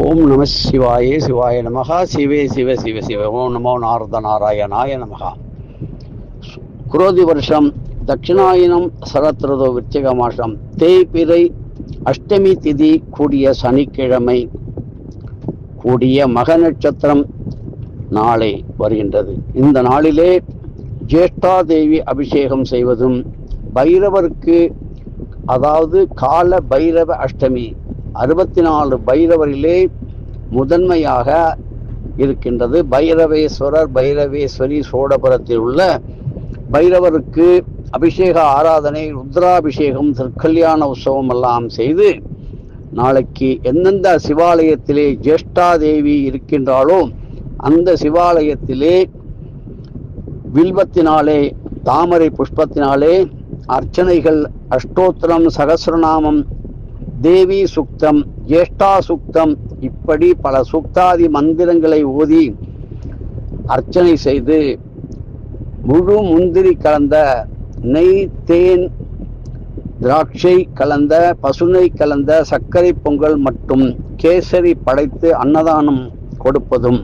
ஓம் நம சிவாயே சிவாய நமகா. சிவே சிவ சிவ சிவ. ஓம் நமோ நாரத நாராயணாய நமகா. குரோதி வருஷம் தட்சிணாயனம் சரத்ரதோ விருச்சிக மாசம் தேய்பிறை அஷ்டமி திதி கூடிய சனிக்கிழமை கூடிய மக நட்சத்திரம் நாளை வருகின்றது. இந்த நாளிலே ஜேஷ்டாதேவி அபிஷேகம் செய்வதும் பைரவருக்கு அதாவது கால பைரவ அஷ்டமி அறுபத்தி நாலு பைரவரிலே முதன்மையாக இருக்கின்றது. பைரவேஸ்வரர் பைரவேஸ்வரி சோழபுரத்தில் உள்ள பைரவருக்கு அபிஷேக ஆராதனை ருத்ராபிஷேகம் திருக்கல்யாண உற்சவம் எல்லாம் செய்து நாளைக்கு எந்தெந்த சிவாலயத்திலே ஜேஷ்டாதேவி இருக்கின்றாலோ அந்த சிவாலயத்திலே வில்வத்தினாலே தாமரை புஷ்பத்தினாலே அர்ச்சனைகள் அஷ்டோத்திரம் சகசிரநாமம் தேவி சுக்தம் ஜேஷ்டா சுக்தம் இப்படி பல சுக்தாதி மந்திரங்களை ஓதி அர்ச்சனை செய்து முழு முந்திரி கலந்த நெய் தேன் திராட்சை கலந்த பசுனை கலந்த சர்க்கரை பொங்கல் மற்றும் கேசரி படைத்து அன்னதானம் கொடுப்பதும்.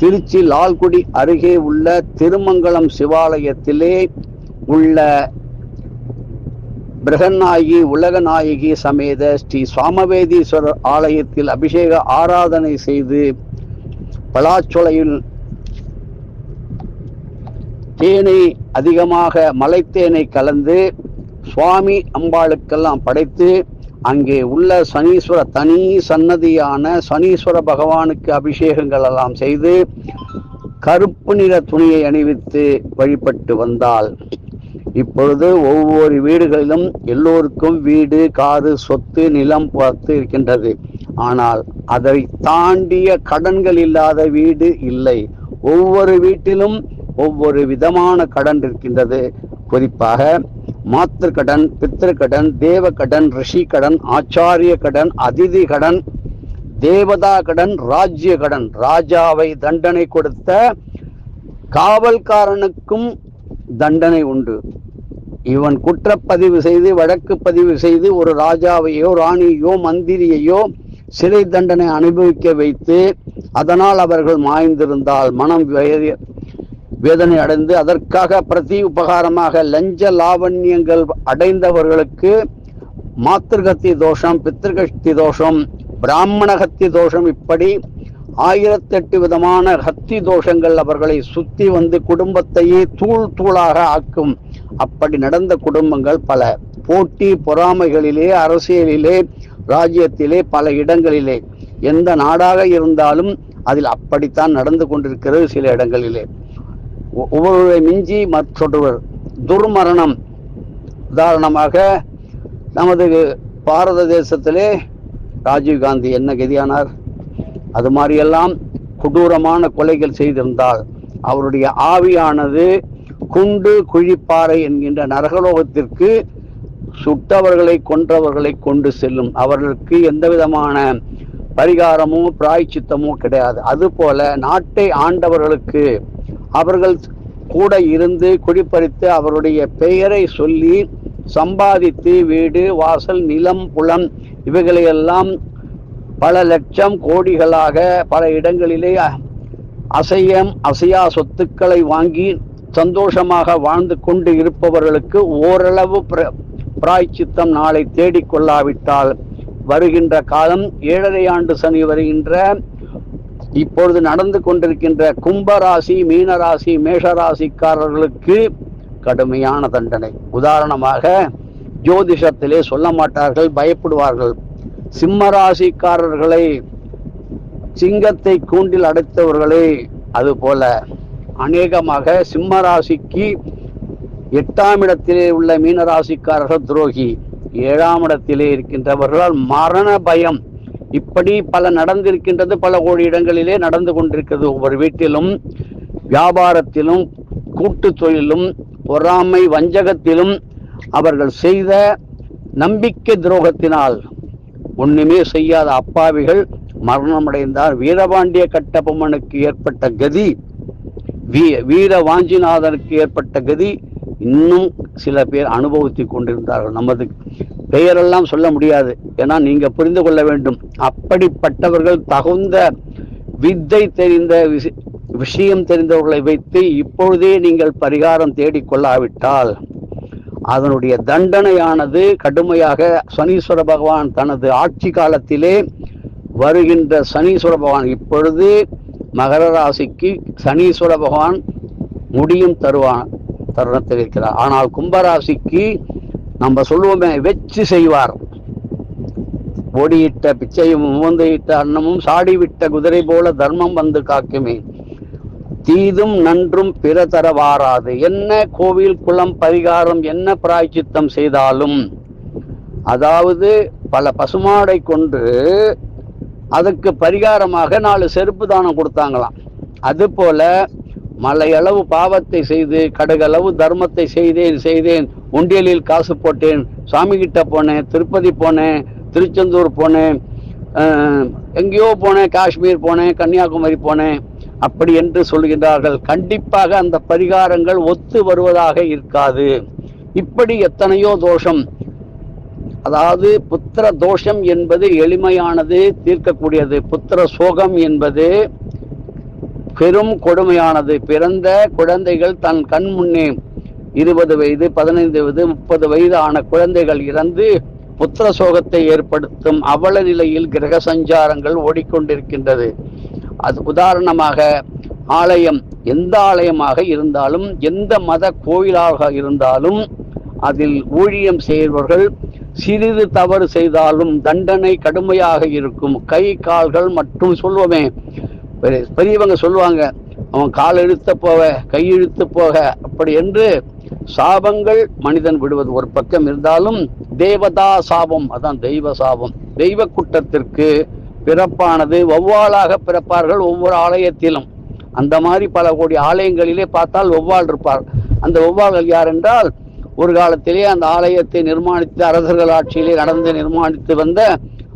திருச்சி லால்குடி அருகே உள்ள திருமங்கலம் சிவாலயத்திலே உள்ள பிரகநாயகி உலகநாயகி சமேத ஸ்ரீ சுவாமவேதீஸ்வரர் ஆலயத்தில் அபிஷேக ஆராதனை செய்து பலாச்சொலையில் தேனை அதிகமாக மலைத்தேனை கலந்து சுவாமி அம்பாளுக்கெல்லாம் படைத்து அங்கே உள்ள சனீஸ்வர தனி சன்னதியான சனீஸ்வர பகவானுக்கு அபிஷேகங்கள் எல்லாம் செய்து கருப்பு நிற துணியை அணிவித்து வழிபட்டு வந்தாள். இப்பொழுது ஒவ்வொரு வீடுகளிலும் எல்லோருக்கும் வீடு காரு சொத்து நிலம் பார்த்து இருக்கின்றது. ஆனால் அதை தாண்டிய கடன்கள் இல்லாத வீடு இல்லை. ஒவ்வொரு வீட்டிலும் ஒவ்வொரு விதமான கடன் இருக்கின்றது. குறிப்பாக மாத்திரு கடன் பித்திரு கடன் தேவ கடன் ரிஷி கடன் ஆச்சாரிய கடன் அதிதி கடன் தேவதா கடன் ராஜ்ய கடன். ராஜாவை தண்டனை கொடுத்த காவல்காரனுக்கும் தண்டனை உண்டு. இவன் குற்றப்பதிவு செய்து வழக்கு பதிவு செய்து ஒரு ராஜாவையோ ராணியோ மந்திரியையோ சிறை தண்டனை அனுபவிக்க வைத்து அதனால் அவர்கள் மாய்ந்திருந்தால் மனம் வேதனை அடைந்து அதற்காக பிரதி உபகாரமாக லஞ்ச லாவண்யங்கள் அடைந்தவர்களுக்கு மாத்திருகத்தி தோஷம் பித்திருகத்தி தோஷம் பிராமணகத்தி தோஷம் இப்படி ஆயிரத்தெட்டு விதமான ஹத்தி தோஷங்கள் அவர்களை சுத்தி வந்து குடும்பத்தையே தூள் தூளாக ஆக்கும். அப்படி நடந்த குடும்பங்கள் பல. போட்டி பொறாமைகளிலே அரசியலிலே ராஜ்யத்திலே பல இடங்களிலே. எந்த நாடாக இருந்தாலும் அதில் அப்படித்தான் நடந்து கொண்டிருக்கிறது சில இடங்களிலே. ஒ- ஒவ்வொருவரை மிஞ்சி மற்றொருவர். துர்மரணம். உதாரணமாக நமது பாரத தேசத்திலே ராஜீவ்காந்தி என்ன கதியானார்? அது மாதிரியெல்லாம் கொடூரமான கொலைகள் செய்திருந்தால் அவருடைய ஆவியானது குண்டு குழிப்பாறை என்கின்ற நரகலோகத்திற்கு சுட்டவர்களை கொன்றவர்களை கொண்டு செல்லும். அவர்களுக்கு எந்த விதமான பரிகாரமோ பிராய்ச்சித்தமோ கிடையாது. அதுபோல நாட்டை ஆண்டவர்களுக்கு அவர்கள் கூட இருந்து குடிப்பறித்து அவருடைய பெயரை சொல்லி சம்பாதித்து வீடு வாசல் நிலம் புலம் இவைகளையெல்லாம் பல லட்சம் கோடிகளாக பல இடங்களிலே அசையம் அசையா சொத்துக்களை வாங்கி சந்தோஷமாக வாழ்ந்து கொண்டு இருப்பவர்களுக்கு ஓரளவு பிர- பிராய்ச்சித்தம் நாளை தேடிக்கொள்ளாவிட்டால் வருகின்ற காலம் ஏழரை ஆண்டு சனி வருகின்ற இப்பொழுது நடந்து கொண்டிருக்கின்ற கும்பராசி மீனராசி மேஷராசிக்காரர்களுக்கு கடுமையான தண்டனை. உதாரணமாக ஜோதிஷத்திலே சொல்ல மாட்டார்கள் பயப்படுவார்கள். சிம்மராசிக்காரர்களை சிங்கத்தை கூண்டில் அடைத்தவர்களே அதுபோல அநேகமாக சிம்ம ராசிக்கு எட்டாம் இடத்திலே உள்ள மீனராசிக்காரர்கள் துரோகி. ஏழாம் இடத்திலே இருக்கின்றவர்களால் மரண பயம். இப்படி பல நடந்திருக்கின்றது பல கோடி இடங்களிலே நடந்து கொண்டிருக்கிறது. ஒவ்வொரு வீட்டிலும் வியாபாரத்திலும் கூட்டு தொழிலும் பொறாமை வஞ்சகத்திலும் அவர்கள் செய்த நம்பிக்கை துரோகத்தினால் ஒண்ணுமே செய்யாத அப்பாவிகள் மரணமடைந்தார். வீரபாண்டிய கட்டபொம்மனுக்கு ஏற்பட்ட கதி வீ வீர வாஞ்சிநாதனுக்கு ஏற்பட்ட கதி இன்னும் சில பேர் அனுபவித்துக் கொண்டிருந்தார்கள். நமது பெயரெல்லாம் சொல்ல முடியாது. ஏன்னா நீங்கள் புரிந்து கொள்ள வேண்டும். அப்படிப்பட்டவர்கள் தகுந்த வித்தை தெரிந்த விஷ- விஷயம் தெரிந்தவர்களை வைத்து இப்பொழுதே நீங்கள் பரிகாரம் தேடிக்கொள்ளாவிட்டால் அதனுடைய தண்டனையானது கடுமையாக சனீஸ்வர பகவான் தனது ஆட்சி காலத்திலே வருகின்ற சனீஸ்வர பகவான் இப்பொழுது மகர ராசிக்கு சனீஸ்வர பகவான் முடியும் தருவான் தருணத்தில் இருக்கிறார். ஆனால் கும்பராசிக்கு நம்ம சொல்லுவோமே வெச்சு செய்வார். ஓடியிட்ட பிச்சையும் முகந்தையிட்ட அன்னமும் சாடிவிட்ட குதிரை போல தர்மம் வந்து காக்குமே. தீதும் நன்றும் பிற தர வாராது என்ன கோவில் குளம் பரிகாரம் என்ன பிராய்ச்சித்தம் செய்தாலும் அதாவது பல பசுமாடை கொண்டு அதுக்கு பரிகாரமாக நாலு செருப்பு தானம் கொடுத்தாங்களாம். அதுபோல மலையளவு பாவத்தை செய்து கடுகளவு தர்மத்தை செய்தேன் செய்தேன். உண்டியலில் காசு போட்டேன். சாமி கிட்ட போனேன் திருப்பதி போனேன் திருச்செந்தூர் போனேன் எங்கேயோ போனேன் காஷ்மீர் போனேன் கன்னியாகுமரி போனேன். அப்படி என்று சொல்கின்றார்கள் கண்டிப்பாக அந்த பரிகாரங்கள் ஒத்து வருவதாக இருக்காது. இப்படி எத்தனையோ தோஷம். அதாவது புத்திர தோஷம் என்பது எளிமையானது தீர்க்கக்கூடியது. புத்திர சோகம் என்பது பெரும் கொடுமையானது. பிறந்த குழந்தைகள் தன் கண் முன்னே இருபது வயது பதினைந்து வயது முப்பது வயது ஆன குழந்தைகள் இறந்து புத்திர சோகத்தை ஏற்படுத்தும் அவல நிலையில் கிரக சஞ்சாரங்கள் ஓடிக்கொண்டிருக்கின்றது. அது உதாரணமாக ஆலயம் எந்த ஆலயமாக இருந்தாலும் எந்த மத கோயிலாக இருந்தாலும் அதில் ஊழியம் செய்பவர்கள் சிறிது தவறு செய்தாலும் தண்டனை கடுமையாக இருக்கும். கை கால்கள் மட்டும் சொல்லுவோமே பெரியவங்க சொல்லுவாங்க அவன் கால் இழுத்த போக கை இழுத்து போக. அப்படி என்று சாபங்கள் மனிதன் விடுவது ஒரு பக்கம் இருந்தாலும் தேவதா சாபம் அதான் தெய்வ சாபம். தெய்வ குற்றத்திற்கு பிறப்பானது ஒவ்வாளாக பிறப்பார்கள் ஒவ்வொரு ஆலயத்திலும். அந்த மாதிரி பல கோடி ஆலயங்களிலே பார்த்தால் ஒவ்வாள் இருப்பார். அந்த ஒவ்வாள்கள் யார் என்றால் ஒரு காலத்திலே அந்த ஆலயத்தை நிர்மாணித்து அரசர்கள் ஆட்சியிலே நடந்து நிர்மாணித்து வந்த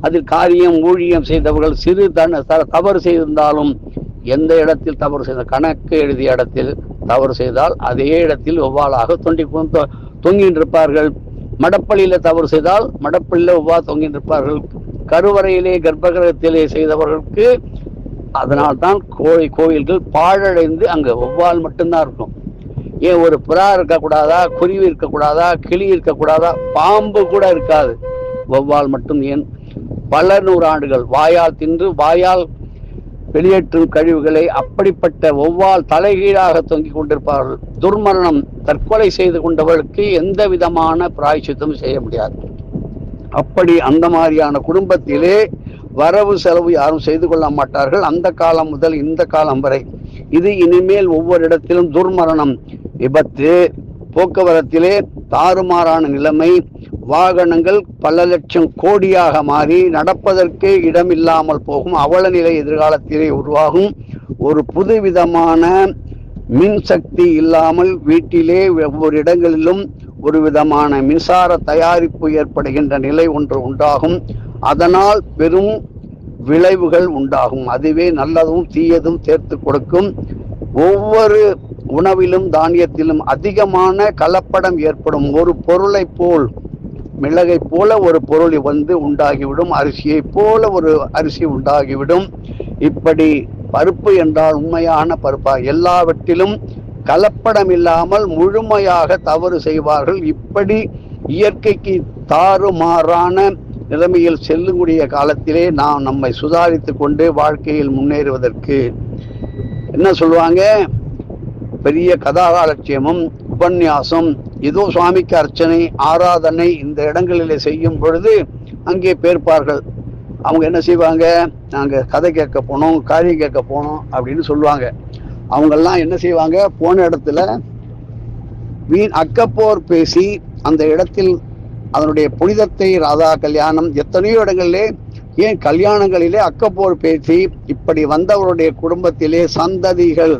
அதில் காரியம் ஊழியம் செய்தவர்கள் சிறு தன த- தவறு செய்திருந்தாலும் எந்த இடத்தில் தவறு செய்த கணக்கு எழுதிய இடத்தில் தவறு செய்தால் அதே இடத்தில் ஒவ்வாலாக தொண்டி தொங்கின்றிருப்பார்கள். மடப்பள்ளியில் தவறு செய்தால் மடப்பள்ளியில் ஒவ்வா தொங்கின்றிருப்பார்கள். கருவறையிலே கர்ப்பகிரகத்திலே செய்தவர்களுக்கு அதனால்தான் கோழி கோயில்கள் பாழடைந்து அங்கே ஒவ்வால் மட்டும்தான் இருக்கும். ஏன் ஒரு புறா இருக்கக்கூடாதா குருவி இருக்கக்கூடாதா கிளி இருக்கக்கூடாதா பாம்பு கூட இருக்காது. வௌவால் மட்டும் ஏன்? பல நூறாண்டுகள் வாயால் தின்று வாயால் வெளியேற்றும் கழிவுகளை அப்படிப்பட்ட ஒவ்வால் தலைகீழாக தொங்கிக் கொண்டிருப்பார்கள். துர்மரணம் தற்கொலை செய்து கொண்டவர்களுக்கு எந்த விதமான பிராய்ச்சித்தமும் செய்ய முடியாது. அப்படி அந்த மாதிரியான குடும்பத்திலே வரவு செலவு யாரும் செய்து கொள்ள மாட்டார்கள். அந்த காலம் முதல் இந்த காலம் வரை இது இனிமேல் ஒவ்வொரு இடத்திலும் துர்மரணம். விபத்து போக்குவரத்திலே தாறுமாறான நிலைமை வாகனங்கள் பல லட்சம் கோடியாக மாறி நடப்பதற்கே இடமில்லாமல் போகும். அவல நிலை எதிர்காலத்திலே உருவாகும் ஒரு புதுவிதமான மின் சக்தி இல்லாமல் வீட்டிலே ஒவ்வொரு இடங்களிலும் ஒரு விதமான மின்சார தயாரிப்பு ஏற்படுகின்ற நிலை ஒன்று உண்டாகும். அதனால் பெரும் விளைவுகள் உண்டாகும். அதுவே நல்லதும் தீயதும் சேர்த்து கொடுக்கும். ஒவ்வொரு உணவிலும் தானியத்திலும் அதிகமான கலப்படம் ஏற்படும். ஒரு பொருளை போல் மிளகை போல ஒரு பொருள் வந்து உண்டாகிவிடும். அரிசியை போல ஒரு அரிசி உண்டாகிவிடும். இப்படி பருப்பு என்றால் உண்மையான பருப்பா? எல்லாவற்றிலும் கலப்படம் இல்லாமல் முழுமையாக தவறு செய்வார்கள். இப்படி இயற்கைக்கு தாறுமாறான நிலைமையில் செல்லக்கூடிய காலத்திலே நாம் நம்மை சுதாரித்து கொண்டு வாழ்க்கையில் முன்னேறுவதற்கு என்ன சொல்லுவாங்க? பெரிய கதாகாலட்சியமும் உபன்யாசம் ஏதோ சுவாமிக்கு அர்ச்சனை ஆராதனை இந்த இடங்களிலே செய்யும் பொழுது அங்கே பேர்ப்பார்கள் அவங்க என்ன செய்வாங்க? நாங்கள் கதை கேட்க போனோம் காரியம் கேட்க போனோம் அப்படின்னு சொல்லுவாங்க. அவங்கெல்லாம் என்ன செய்வாங்க? போன இடத்துல வீண் அக்கப்போர் பேசி அந்த இடத்தில் அதனுடைய புனிதத்தை ராதா கல்யாணம் எத்தனையோ இடங்களிலே ஏன் கல்யாணங்களிலே அக்கப்போர் பேசி இப்படி வந்தவருடைய குடும்பத்திலே சந்ததிகள்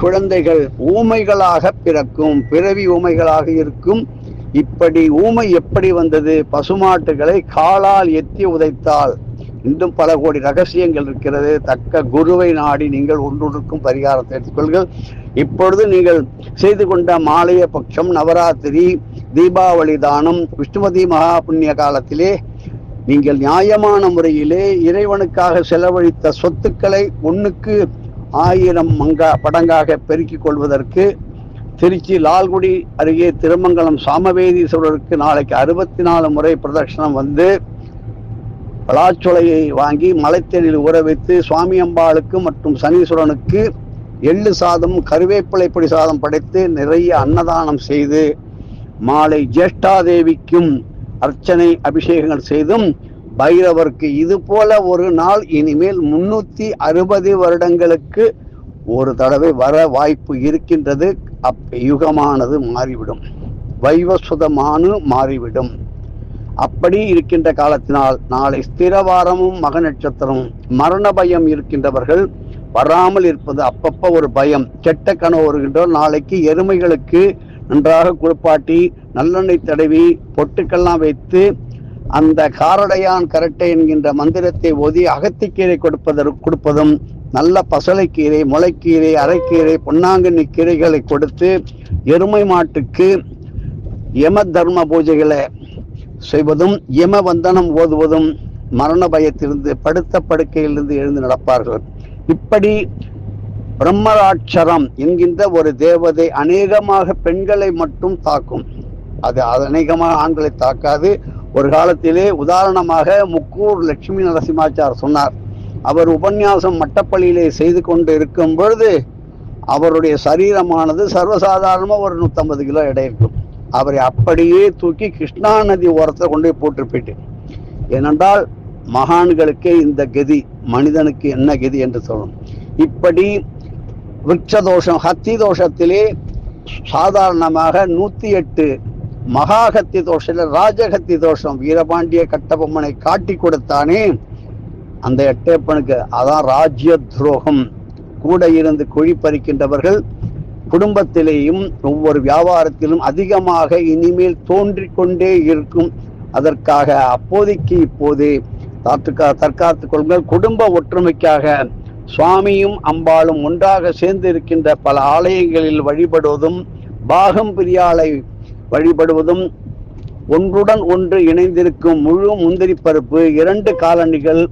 குழந்தைகள் ஊமைகளாக பிறக்கும் பிறவி ஊமைகளாக இருக்கும். இப்படி ஊமை எப்படி வந்தது? பசுமாட்டுகளை காலால் எத்தி உதைத்தால். இன்னும் பல கோடி ரகசியங்கள் இருக்கிறது. தக்க குருவை நாடி நீங்கள் ஒன்றொன்றுக்கும் பரிகாரத்தை எடுத்துக்கொள்கள் இப்பொழுது நீங்கள் செய்து கொண்ட மாலைய பட்சம் நவராத்திரி தீபாவளி தானம் விஷ்ணுமதி மகா புண்ணிய காலத்திலே நீங்கள் நியாயமான முறையிலே இறைவனுக்காக செலவழித்த சொத்துக்களை ஒண்ணுக்கு ஆயிரம் மங்கா படங்காக பெருக்கிக் கொள்வதற்கு திருச்சி லால்குடி அருகே திருமங்கலம் சாமவேதீஸ்வரருக்கு நாளைக்கு அறுபத்தி நாலு முறை பிரதட்சணம் வந்து பலாச்சொலையை வாங்கி மலைத்தேனில் ஊற வைத்து சுவாமி அம்பாளுக்கு மற்றும் சனீஸ்வரனுக்கு எள்ளு சாதம் கருவேப்பிலை பொடி சாதம் படைத்து நிறைய அன்னதானம் செய்து மாலை ஜேஷ்டாதேவிக்கும் அர்ச்சனை அபிஷேகங்கள் செய்தும் பைரவருக்கு இது போல ஒரு நாள் இனிமேல் முன்னூத்தி அறுபது வருடங்களுக்கு ஒரு தடவை வர வாய்ப்பு இருக்கின்றது. அப்ப யுகமானது மாறிவிடும். வைவசுதமானு மாறிவிடும். அப்படி இருக்கின்ற காலத்தினால் நாளை ஸ்திரவாரமும் மக நட்சத்திரமும் மரண பயம் இருக்கின்றவர்கள் வராமல் இருப்பது அப்பப்போ ஒரு பயம். கெட்ட கனவு வருகின்றோர் நாளைக்கு எருமைகளுக்கு நன்றாக குளிப்பாட்டி நல்லெண்ணெய் தடவி பொட்டுக்கெல்லாம் வைத்து அந்த காரடையான் கரட்டை என்கின்ற மந்திரத்தை ஓதி அகத்திக்கீரை கொடுப்பதற்கு கொடுப்பதும் நல்ல பசலைக்கீரை முளைக்கீரை அரைக்கீரை பொன்னாங்கண்ணி கீரைகளை கொடுத்து எருமை மாட்டுக்கு யம தர்ம பூஜைகளை செய்வதும் யம வந்தனம் ஓதுவதும் மரண பயத்திலிருந்து படுத்த படுக்கையிலிருந்து எழுந்து நடப்பார்கள். இப்படி பிரம்மராட்சரம் என்கின்ற ஒரு தேவதை அநேகமாக பெண்களை மட்டும் தாக்கும். அது அநேகமாக ஆண்களை தாக்காது. ஒரு காலத்திலே உதாரணமாக முக்கூர் லட்சுமி நரசிம்மாச்சார் சொன்னார். அவர் உபன்யாசம் மட்டப்பள்ளியிலே செய்து கொண்டு இருக்கும் பொழுது அவருடைய சரீரமானது சர்வசாதாரணமாக ஒரு நூற்றம்பது கிலோ எடை இருக்கும். அவரை அப்படியே தூக்கி கிருஷ்ணா நதி ஓரத்தை கொண்டு போய் போட்டு போயிட்டு. ஏனென்றால் மகான்களுக்கே இந்த கதி மனிதனுக்கு என்ன கதி என்று சொல்லணும். இப்படி விரட்சதோஷம் ஹத்தி தோஷத்திலே சாதாரணமாக நூத்தி எட்டு மகாகத்தி தோஷத்தில் ராஜகத்தி தோஷம் வீரபாண்டிய கட்டபொம்மனை காட்டி கொடுத்தானே. அந்த எட்டேப்பனுக்கு அதான் ராஜ்ய துரோகம் கூட இருந்து குழி பறிக்கின்றவர்கள் குடும்பத்திலேயும் ஒவ்வொரு வியாபாரத்திலும் அதிகமாக இனிமேல் தோன்றிக் கொண்டே இருக்கும். அதற்காக அப்போதைக்கு இப்போது தற்கா தற்காத்து கொள்ளுங்கள். குடும்ப ஒற்றுமைக்காக சுவாமியும் அம்பாளும் ஒன்றாக சேர்ந்து இருக்கின்ற பல ஆலயங்களில் வழிபடுவதும் பாகம் பிரியாலை வழிபடுவதும் ஒன்றுடன் ஒன்று இணைந்திருக்கும் முழு முந்திரி பருப்பு இரண்டு காலணிகள்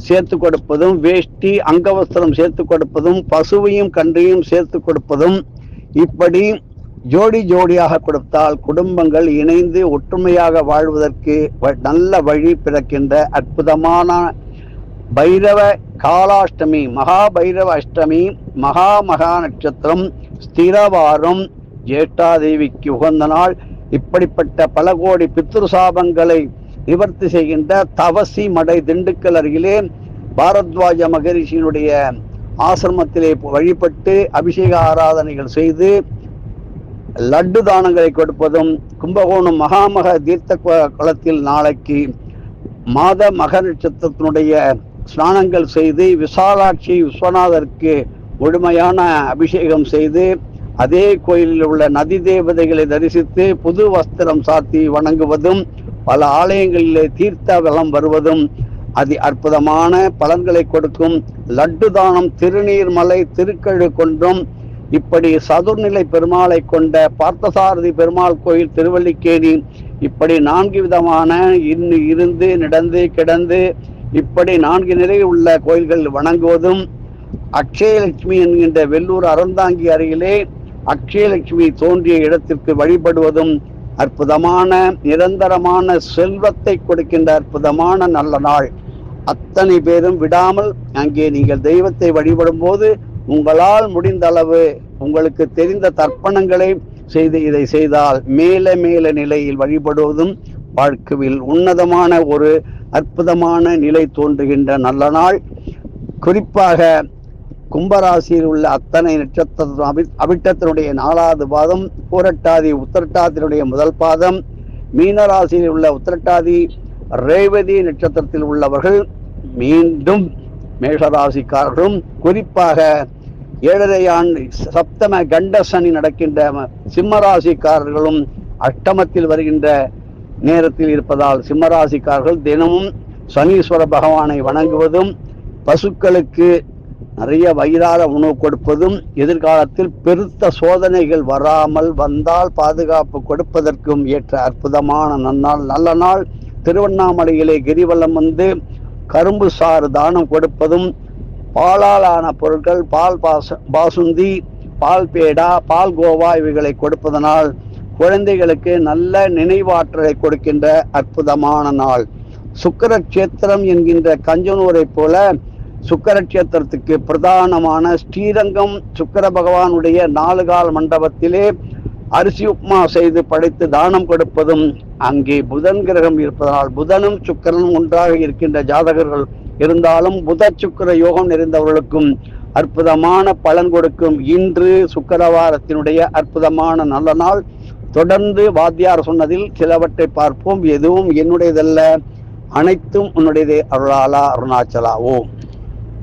சேர்த்து கொடுப்பதும் வேஷ்டி அங்கவஸ்திரம் சேர்த்து கொடுப்பதும் பசுவையும் கன்றையும் சேர்த்து கொடுப்பதும் இப்படி ஜோடி ஜோடியாக கொடுத்தால் குடும்பங்கள் இணைந்து ஒற்றுமையாக வாழ்வதற்கு வ- நல்ல வழி பிறக்கின்ற அற்புதமான பைரவ காலாஷ்டமி மகாபைரவ அஷ்டமி மகா மகா நட்சத்திரம் ஸ்திரவாரம் ஜேஷ்டாதேவிக்கு உகந்த நாள். இப்படிப்பட்ட பல கோடி பித்ரு சாபங்களை நிவர்த்தி செய்கின்ற தவசி மடை திண்டுக்கல் அருகிலே பாரத்வாஜ மகரிஷியினுடைய ஆசிரமத்திலே வழிபட்டு அபிஷேக ஆராதனைகள் செய்து லட்டு தானங்களை கொடுப்பதும் கும்பகோணம் மகாமக தீர்த்த கு- குளத்தில் நாளைக்கு மாத மக நட்சத்திரத்தினுடைய ஸ்நானங்கள் செய்து விசாலாட்சி விஸ்வநாதருக்கு முழுமையான அபிஷேகம் செய்து அதே கோயிலில் உள்ள நதி தேவதைகளை தரிசித்து புது வஸ்திரம் சாத்தி வணங்குவதும் பல ஆலயங்களிலே தீர்த்த வலம் வருவதும் அதி அற்புதமான பலன்களை கொடுக்கும் லட்டு தானம் திருநீர்மலை திருக்கழு கொன்றும் இப்படி சதுர்நிலை பெருமாளை கொண்ட பார்த்தசாரதி பெருமாள் கோயில் திருவல்லிக்கேணி இப்படி நான்கு விதமான இன்னு இருந்து நடந்து கிடந்து இப்படி நான்கு நிலையில் உள்ள கோயில்கள் வணங்குவதும் அக்ஷயலட்சுமி என்கின்ற வெள்ளூர் அறந்தாங்கி அருகிலே அக்ஷயலட்சுமி தோன்றிய இடத்திற்கு வழிபடுவதும் அற்புதமான நிரந்தரமான செல்வத்தை கொடுக்கின்ற அற்புதமான நல்ல நாள். அத்தனை பேரும் விடாமல் அங்கே நீங்கள் தெய்வத்தை வழிபடும் போது உங்களால் முடிந்த அளவு உங்களுக்கு தெரிந்த தர்ப்பணங்களை செய்து இதை செய்தால் மேல மேல நிலையில் வழிபடுவதும் வாழ்க்கையில் உன்னதமான ஒரு அற்புதமான நிலை தோன்றுகின்ற நல்ல நாள். குறிப்பாக கும்பராசியில் உள்ள அத்தனை நட்சத்திர அபி அபிட்டத்தினுடைய நாலாவது பாதம் பூரட்டாதி உத்திரட்டாதியினுடைய முதல் பாதம் மீனராசியில் உள்ள உத்திரட்டாதி ரேவதி நட்சத்திரத்தில் உள்ளவர்கள் மீண்டும் மேஷராசிக்காரர்களும் குறிப்பாக ஏழரை ஆண்டு சப்தம கண்டசனி நடக்கின்ற சிம்மராசிக்காரர்களும் அஷ்டமத்தில் வருகின்ற நேரத்தில் இருப்பதால் சிம்மராசிக்காரர்கள் தினமும் சனீஸ்வர பகவானை வணங்குவதும் பசுக்களுக்கு நிறைய வயிறார உணவு கொடுப்பதும் எதிர்காலத்தில் பெருத்த சோதனைகள் வராமல் வந்தால் பாதுகாப்பு கொடுப்பதற்கும் ஏற்ற அற்புதமான நன்னாள். நல்ல நாள். திருவண்ணாமலையிலே கிரிவலம் வந்து கரும்பு சாறு தானம் கொடுப்பதும் பாலாலான பொருட்கள் பால் பாச பாசுந்தி பால் பேடா பால் கோவா இவைகளை கொடுப்பதனால் குழந்தைகளுக்கு நல்ல நினைவாற்றலை கொடுக்கின்ற அற்புதமான நாள். சுக்கரக்ஷேத்திரம் என்கின்ற கஞ்சனூரை போல சுக்கரக்ஷேத்திரத்துக்கு பிரதானமான ஸ்ரீரங்கம் சுக்கர பகவானுடைய நாலு கால் மண்டபத்திலே அரிசி உப்மா செய்து படைத்து தானம் கொடுப்பதும் அங்கே புதன் கிரகம் இருப்பதனால் புதனும் சுக்கரனும் ஒன்றாக இருக்கின்ற ஜாதகர்கள் இருந்தாலும் புத சுக்கர யோகம் நிறைந்தவர்களுக்கும் அற்புதமான பலன் கொடுக்கும். இன்று சுக்கரவாரத்தினுடைய அற்புதமான நல்ல நாள். தொடர்ந்து வாத்தியார் சொன்னதில் சிலவற்றை பார்ப்போம். எதுவும் என்னுடையதல்ல. அனைத்தும் உன்னுடையதே அருளாலா அருணாச்சலா. ஓம்.